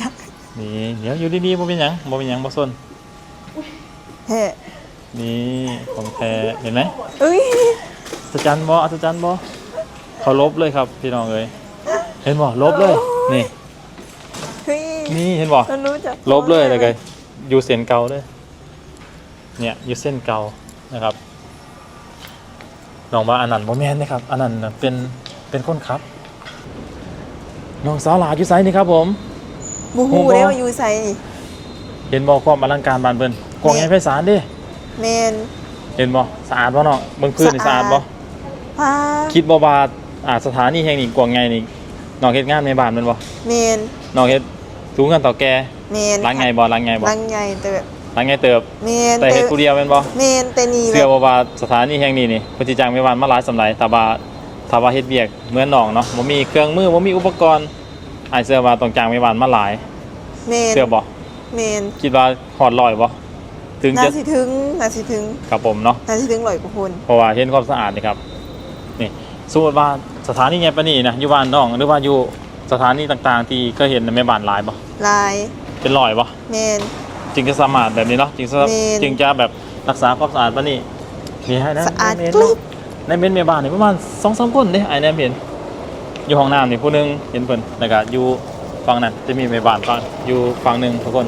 จักนี่เดี๋ยวอยู่ดีๆบ่เป็นหยังบ่เป็นหยังบ่ซนแฮ่นี่ของแท้เห็นไหมเอ้ยอัศจรรย์บ่อัศจรรย์บ่เขาลบเลยครับพี่น้องเอ้ยเห็นบ่ลบเลยนี่เฮ้ยนี่เห็นบ่มันรู้จักลบเลยเลยไงอยู่เส้นเก่าเลยเนี่ยอยู่เส้นเก่านะครับน้องว่าอันนั้นโมแมนนะครับอันนั้นน่ะเป็นเป็นคนขับน้องสาวหลาอยู่ไซนี่ครับผม บูฮูได้ว่าอยู่ใส่เห็นบ่ความอลังการบานเบิ่นกวางใหญ่ไพศาลเดิแมนเห็นบ่สะอาดบ่เนาะเบิ่งพื้นนี่สะสะอาอาดดบ่พาคิดบ่ว่าอ่าสถานีแห่งนี้กวางใหญ่นี่น้องเฮ็ดงานในบ้านแมันบ่แมนน้องเฮ็ดสูงกันต่อแกแมนหลังไงบ่หลังไงบ่ลังไงแต่แบบหลังไงเติบแมนแต่เฮ็ดผู้เดียวแม่นบ่แมนแต่นี่แบเชื่อบว่าว่าสถานีแห่งนี้นี่เพนสิจ้างแม่บ้านมาหลายสำหรับถ้าว่าถ้าว่าเฮ็ดเวียกเหมือนน้องเนาะบ่มีเครื่องมือบ่มีอุปกรณ์ อ้ายเชื่อว่าต้องจ้างแม่บ้านมาหลายแมนเชื่อบ่แมนคิดว่าฮอดร้อยบ่ถึงน่าจะสิถึงน่าสิถึงครับผมเนาะน่าสิถึงร้อยกว่าคนเพราะว่าเห็นความสะอาดนี่ครับนี่สมมุติว่าสถานีใหญ่ปานนี้นะอยู่บ้านน้องหรือว่าอยู่สถานีต่างๆ ที่เคยเห็นในแม่บ้านหลายบ่ลายเป็นร้อยบ่แมนจึงจะสามารถแบบนี้เนาะจึงจะแม่นจึงจะแบบรักษาความสะอาดปานนี้นี่ให้นะสะอาดในเมนกรุบในเมนแม่บ้านนี่ประมาณ2-3คนเด้ไอ้แนมเห็น อยู่ห้องน้ำนี่ผู้หนึงเห็นเพิ่นแล้วก็อยู่ฝั่งนั้นจะมีแม่บ้านฝั่งอยู่ฝั่งหนึงทุกคน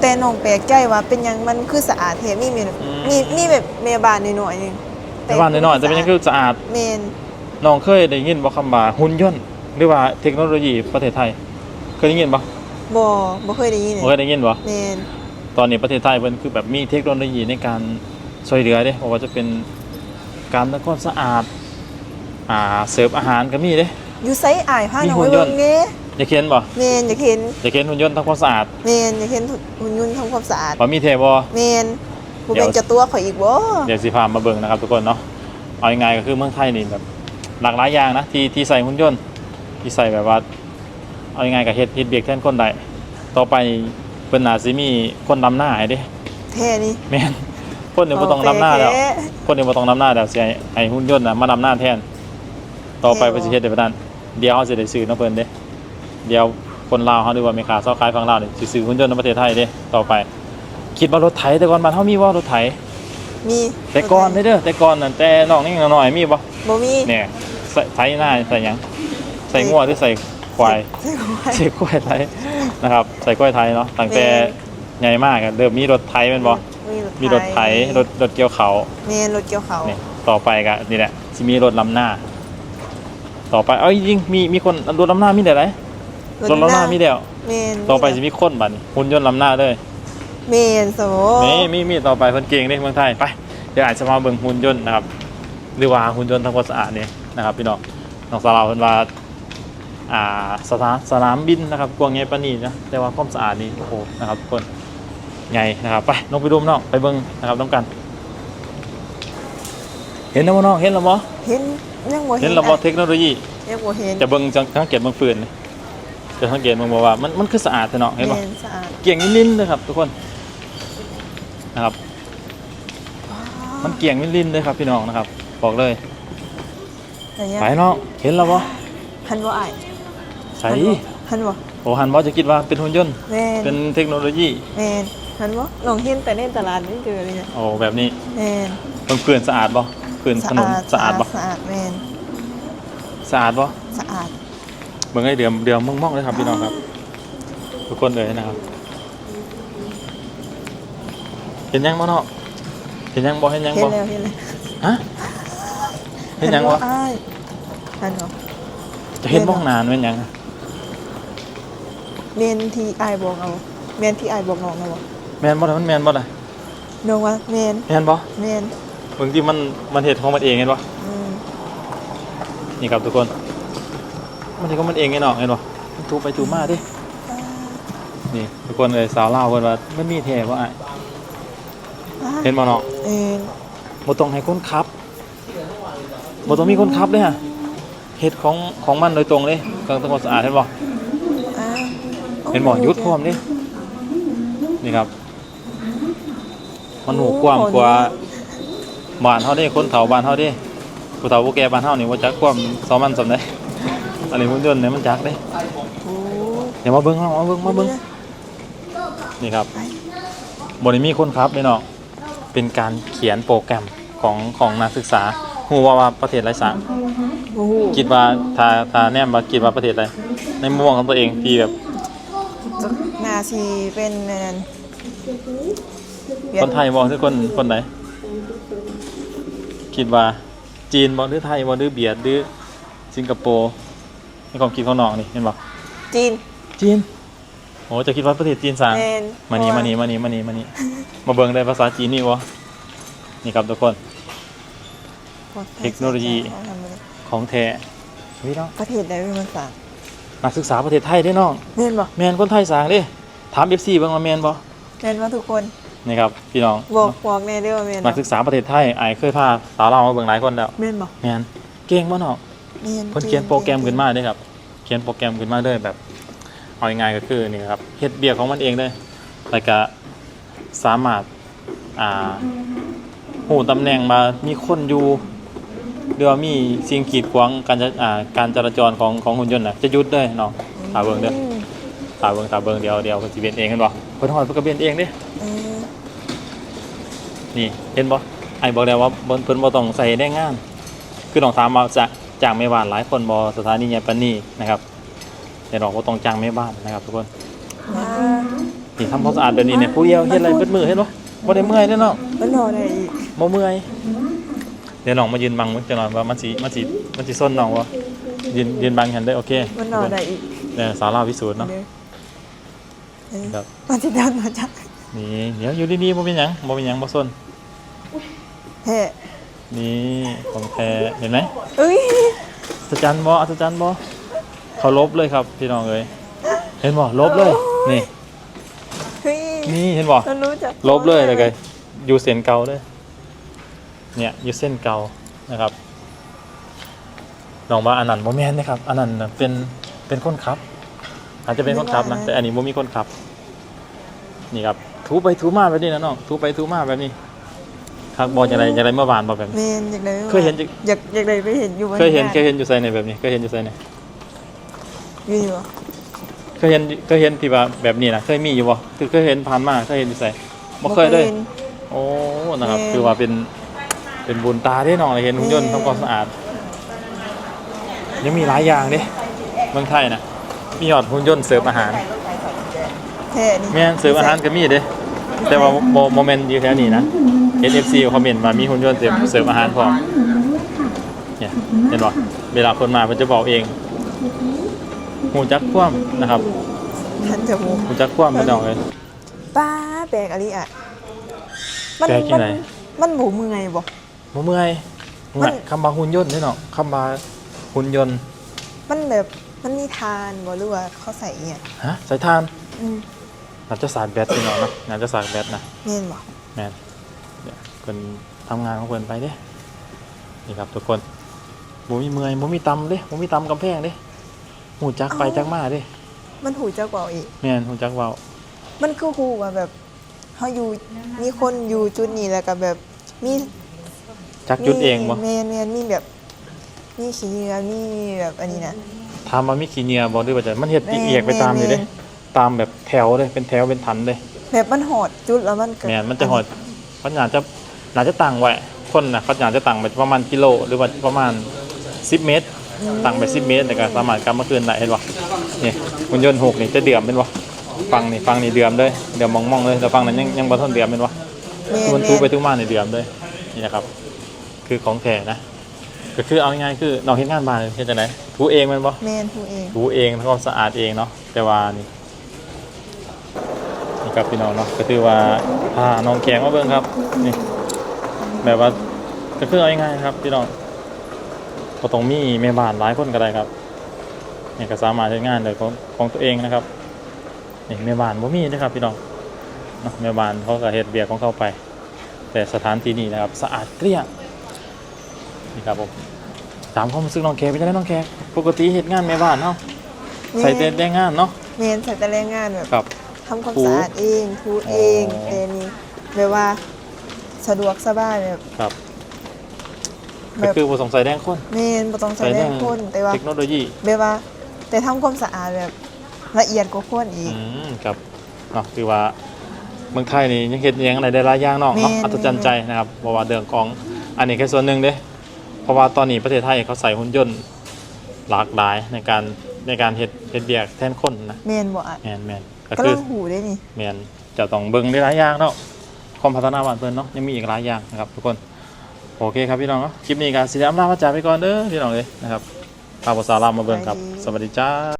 แต่น้องแปลกใจว่าเป็นหยังมันคือสะอาดแท้มีมีอืม มีมีแบบแม่บ้านน้อยๆนึงแม่บ้านน้อยๆแต่เป็นยังคือสะอาดแมนน้องเคยได้ยินบ่คำว่าหุ่นยนต์หรือว่าเทคโนโลยีประเทศไทย เคยได้ยินบ่บ่บ่เคยได้ยินบ่เคยได้ยินบ่แมนตอนนี้ประเทศไทยเพิ่นคือแบบมีเทคโนโลยีในการช่วยเหลือเด้บ่ว่าจะเป็นการทำความสะอาดอ่าเสิร์ฟอาหารก็มีเด้ อยู่ไสอายพามีน้องหุ่ไปนยเบิ่นต์งแหน่อยากเห็นบ่แมนอยากเห็นอยากเห็นหุ่นยนต์ทำความสะอาดแมนอยากเห็นหุ่นยนต์ทำความสะอาดว่ามีแท้บ่แมนบ่เดี๋เป็ยวนจะตัวข่อยอีกบ่เดี๋ยวสิพามาเบิ่งนะครับทุกคนเนาะเอายังไงก็คือเมืองไทยนี่แบบหลากหลายอย่างนะที่ที่ใส่หุ่นยนต์ที่ใส่แบบว่าเอายังไงก็เฮ็ดเฮ็ดเบียกแทนคนได้ต่อไปเพิ่นน่าสิมีคนนำหน้าให้เด้แท้นี่แม่นคนนี่บ่ต้องนำหน้าแล้วท้คนนี่บ่ต้องนำหน้าแล้วสิให้ให้หุ่นยนต์น่ะมานำหน้าแทน ต่อไปแม่นบ่เพิ่นสิเฮ็ดได้แบบนั้น เดี๋ยวเฮาสิได้ซื้อเนาะเพิ่นเด้เดี๋ยวคนลาวเฮาหรือว่าแม่ค้าเซาขายฝั่งลาวนี่สิซื้อหุ่นยนต์ในประเทศไทยเด้ต่อไป คิดว่ารถไถแต่ก่อนบ้านเฮามีบ่รถไถมีแต่ก่อนเด้อเด้อแต่ก่อนนั่นแต่น้องนี่น้อยๆมีบ่บ่มีเนี่ยใส่ไถหน้าใส่หยังใส่งัวหรือใส่ควายใช่ควายใส่กล้วยไทยนะครับ ใส่กล้วยไทยเนาะตั้งแต่แม่ใหญ่มากอะเริ่มมีรถไถแม่นบ่มีรถไถรถรถเกี่ยวเขาแม่นรถเกี่ยวเขาเนี่ยต่อไปก็นี่แหละสิมีรถลำหน้า ต่อไปเอ้ยจริงๆมีมีคนรถลำหน้ามีแต่ไรรถลำหน้ามีเดียวแม่นต่อไปจะมีคนบัดนี้หุ่นยนต์ลำหน้าเลยแม่นโสนี่มีมีต่อไปเพิ่นเก่งเด้เมืองไทยไปเดี๋ยวอาจจะมาเบิ่งหุ่นยนต์นะครับหรือว่าหุ่นยนต์ทำความสะอาดเนี่ยนะครับพี่น้องน้องสาวเพิ่นว่าอ่าสถานสนามบินนะครับกวางใหญ่ปานนี้นะแต่ว่าความสะอาดนี่โอ้โหนะครับทุกคนใหญ่นะครับไปน้องไปดูน้องไปเบิ่งนะครับน้องกัน เห็นแล้วบ่น้องเห็นแล้วบ่เห็นยังบ่เห็นแล้วบ่เทคโนโลยียังบ่เห็นจะเบิ่งจังสังเกตเบิ่งฟืนนี่จะสังเกตเบิ่งบ่ว่ามันมันคือสะอาดแท้เนาะเห็นบ่แม่นสะอาดเกี่ยงลิ้นๆเลยครับ ทุกคนนะครับ มันเกี่ยงลิ้นๆเลยครับพี่น้องนะครับ บอกเลยแต่ยังไปน้องเห็นแล้วบ่หันบ่อายใส่หันบ่โอ้หันบ่จะคิดว่าเป็นหุ่นยนต์แม่นเป็นเทคโนโลยีแม่นหันบ่ลองเห็นแต่ในตลาดนี่เจอเลยเนี่ยโอ้แบบนี้แม่นเบิ่งฟืนสะอาดบ่ ฟืนถนนสะอาดบ่สะอาดแม่นสะอาดบ่สะอาดเบิ่งให้เดือมเดือมมองๆเลยครับพี่น้องครับ ทุกคนเลยนะครับ เห็นยังบ่เนาะเห็นยังบ่เห็นยังเห็นบ่แล้วเห็นแล้วฮะเห็นยังบ่อ้ายหันบ่จะเห็นบ้องนานเป็นยังแม่นที่อายบอกเอาแม่นที่อายบอกน้องนะบ่แมนบ่ล่ะมันแมนบ่ล่ะน้องว่าแม่นแมนบ่แม่น บางทีมันมันเห็ดของมันเองเห็นบ่อืมนี่ครับทุกคน มันเห็ดของมันเองไงเนาะเห็นบ่มันถูไปถูมาดินี่ทุกคนเลยสาวลาวเพิ่นว่ามันมีแท้บ่อ้ายเห็นบ่เนาะเอ็นบ่ต้องให้คนขับบ่ต้องมีคนขับเด้ฮะเห็ดของของมันโดยตรงเลยเครื่องทำความสะอาดเห็นบ่อ่าเห็นบ่หยุดพร้อมดินี่ครับ มันหูกว้างกว่า บ้านเฮาเด้คนเฒ่าบ้านเฮาเด้ผู้เฒ่าผู้แก่บ้านเฮานี่บ่จักความซ้อมมันสำาใดอันนี้หุ่นยนต์เนี่ยมันจักเด้โอ้เห็ดี๋ยวมาเบิ้งเอามาเบิ้งมาเบิ้งนี่ครับไปบริมีคนครับพี่น้องเป็นการเขียนโปรแกรมของของนักศึกษาฮู้ว่าว่าประเทศไรสังโอ้โหคิดว่าถ้าถ้าแนมว่าคิดว่าประเทศอะไรในมุมมองของตัวเองที่แบบนาซีเป็นนั่นคนไทยมองทุกคนคนไหน คิดว่าจีนบ่หรือไทยบ่หรือเบียดหรือสิงคโปร์ในความคิดของน้องนี่เห็นบ่จีน จีนโอ้จะคิดว่าประเทศจีนสร้างแมนมานี่มานี่มานี่มานี่มานี่ มาเบิ่งได้ภาษาจีนนี่วะนี่ครับทุกคน เทคโนโลยี ของแท้พี่น้องประเทศใดเป็นภาษานักศึกษาประเทศไทยเด้น้องแม่นบ่แมนคนไทยสร้างเด้ถาม FC เบิ่งว่าแมนบ่แม่นว่าทุกคน นี่ครับพี่น้องบอกบอกแน่เด้อว่าแม่นนักศึกษาประเทศไทยไอ้ายเคยพาสาวเราวมาเบิ่งหลายคนแล้วแม่นบ่แมนเก่งบ่น้องแม่นเพิ่นเขียนโปรแกรมขึ้นมาเด้ครับ เขียนโปรแกรมขึ้นมาเลยแบบเอาง่ายๆก็คือนี่ครับเฮ็ดเบียกของมันเองเลยแล้วก็สามารถอ่าหูตำแหน่งมามีคนอยู่หรือว่ามีสิ่งกีดขวางการจะอ่าการจราจรของของหุ่นยนต์น่ะจะหยุดเลยน้องตาเบิ่งเด้อมตาเบิ่งตาเบิ่งเดียวเดียวเพิ่นสิเบียนเองกันบ่เพิ่นฮอดเพิ่นก็เบียนเองเด้เออ นี่เห็นบ่ไอ้บอกแล้วว่าเพิ่นเพิ่นบ่ต้องใส่แรงงาน คือต้องถามว่าจะจ้างแม่บ้านหลายคนบ่สถานีใหญ่ปานนี้นะครับแต่เราก็ต้องจ้างแม่บ้านนะครับ ทุกคนว้านี่ทำความสะอาดแบบนี้เนี่ยผู้เดียวเฮ็ดอะไรเบิดมือเห็นบ่บ่ได้เมื่อยเด้อเนาะมันรอได้อีกบ่เมื่อยเดี๋ยวน้องมายืนบังมึงจังหน่อยว่ามันสิมันสิมันสิส้นน้องบ่ยืนยืนบังหันได้โอเคมันรอได้อีกเนี่ยสาวลาวพิสูจน์เนาะเด้อเออครับมันสิดังมาจากนี่เดี๋ยวอยู่ดีๆบ่เป็นหยังบ่เป็นหยังบ่ส้นแท้ นี่ของแท้เห็นไหมเอ้ยอัศจรรย์บ่อัศจรรย์บ่เขาลบเลยครับพี่น้องเอ้ยเห็นบ่ลบเลยนี่ เฮ้ยนี่เห็นบ่มันรู้จักลบเลยเลยไงอยู่เส้นเก่าเลยเนี่ยอยู่เส้นเก่านะครับลองว่าอันนั้นโมแมนนะครับอันนั้นน่ะเป็นเป็นคนขับ อาจจะเป็นคนขับนะแต่อันนี้โมมีคนขับ นี่ครับถูไปถูมาแบบนี้นะน้องถูไปถูมาแบบนี้ ครับบอลอย่างไรอย่างไรเมื่อวานบอแบบนี้แม่นอยากได้เคยเห็นจิ อยากอยากได้ไปเห็นอยู่เคยเห็นบ้าเคยเห็นอยู่ไซในแบบนี้เคยเห็นอยู่ไซในอยู่อยู่บ่เคยเห็นเคยเห็นที่ว่าแบบนี้นะเคยมีอยู่บ่คือเคยเห็นผ่านมาเคยเห็นอยู่ไซบ่เคยเลย ห็น โอ้นะครับแม่ คือว่าเป็นเป็นบุญตาได้น้องเลยเห็นหุ่นยนต์แม่ทำความสะอาด ยังมีหลายอย่างเด้เมืองไทยนะมีหอดหุ่นยนต์เสิร์ฟอาหารแท้นี่แม่นเสิร์ฟอาหารก็มีเด้แต่ว่าโมโมเมนต์อยู่แถวนี้นะ NFC คอมเมนต์มามีหุ่นยนต์เสิร์ฟเสิร์ฟอาหารพร้อมเนี่ยเห็นบ่เวลาคนมาเพิ่นจะบอกเองหูจักคว่ำนะครับทันจะมูหูจักคว่ำพี่น้องเลยป้าแปลกอะไรอะแปลกที่ไหนมันหมูเมื่อยบ่บ่เมื่อยมันคำบาหุ่นยนต์นี่เนาะคำบาหุ่นยนต์ มันแบบมันมีทานบ่หรือว่าเขาใส่เนี่ยฮะสายทานอืมน่าจะสาดแบตพี่น้องเนาะน่าจะสาดแบตนะแม่นบ่แมนเดี๋ยวเพิ่นทำงานของเพิ่นไปเด้นี่ครับทุกคนบ่มีเมื่อยบ่มีตำเด้บ่มีตำกำแพงเด้หูจักไปจักมาเด้มันหูเจ้าเก่าอีก แม่นหูจักเว้ามันคือฮู้ว่าแบบเฮาอยู่มีคนอยู่จุดนี้แล้วก็แบบมีจักจุดเองบ่แม่นแม่นมีแบบมีขี้เหงื่อมีแบบอันนี้นะถามว่ามีขี้เหงื่อบ่หรือว่าจะมันเฮ็ดแม่นเอียกไปตามนี่เด้แม่ตามแบบแถวเลยเป็นแถวเป็นทันเลยแบบมันหอดจุดแล้วมันก็แม่นมันจะหอดเขาน่าจะ น่าจะตั้งไว้คนน่ะเขาน่าจะตั้งไปประมาณกิโลหรือว่าประมาณ 10 เมตร ตั้งไป 10 เมตรแต่ก็สามารถกลับมาคืนได้เห็นบ่นี่หุ่นยนต์หกนี่จะเดือมเป็นบ่ฟังนี่ฟังนี่เดือมเลยเดือมมองๆเลยแต่ฟังนั้นยังยังบ่ทันเดือมเป็นบ่แม่คือมันนทูไปทูมาในเดือมเลยนี่นะครับ คือของแท้นะก็คือเอาง่ายๆคือน้องเฮ็ดงานบ้านเฮ็ดจังไดถูเองแม่นบ่แม่นผู้เองถูเองทำความสะอาดเองเนาะแต่ว่านี่นี่ครับพี่น้องเนาะก็คือว่าพาน้องแกงมาเบิ่งครับนี่ แบบว่าก็คือเอาง่ายๆครับ พี่น้องก็ต้องมีแม่บ้านหลายคนก็ได้ครับนี่ก็สามารถใช้งานได้ของของตัวเองนะครับนี่แม่บ้านบ่มีนะครับ พี่น้องเนาะแม่บ้านเขาก็เฮ็ดเบียกของเขาไป แต่สถานที่นี้นะครับ สะอาดเกลี้ยงนี่ครับผมถามความรู้สึกน้องแกเป็นยังไงน้องแกปกติเฮ็ดงานแม่บ้านเนาะใส่แต่แรงงานเนาะแม่นใส่แต่แรงงานแบบครับทำความถูสะอาดเองทูเองอ๋อแต่นี่แบบว่า สะดวกสบายแบบครับแบก็บคือบ่สงสัยแรงคนแม่นบ่ต้องใส่แรงคนแต่ว่าเทคโนโลยีแบบว่า แต่ทำความสะอาดแบบละเอียดกว่าคนอีกอืมครับเนาะคือว่าเมืองไทยนี่ยังเฮ็ดอิหยังอะไรได้หลายอย่างเนาะเนาะแม่น อัศจรรย์ใจนะครับเพราะว่าเรื่องของอันนี้แค่ส่วนหนึ่งเด้เพราะว่าตอนนี้ประเทศไทยเขาใส่หุ่นยนต์หลากหลายในการในการเฮ็ดเฮ็ดเบียกแทนคนนะแมนบ่อะแมนแมนก็ก็คือลังหูได้นี่ แมนจะต้องเบิ่งได้หลายอย่างเนาะ ความพัฒนาบ้านเพิ่นเนาะยังมีอีกหลายอย่างนะครับทุกคนโอเคครับพี่น้องเนาะคลิปนี้ก็สิได้อำลาพระจากไปก่อนเด้อพี่น้องเอ้ยนะครับพาภาษาลาวมาเบิ่งครับสวัสดีจ้า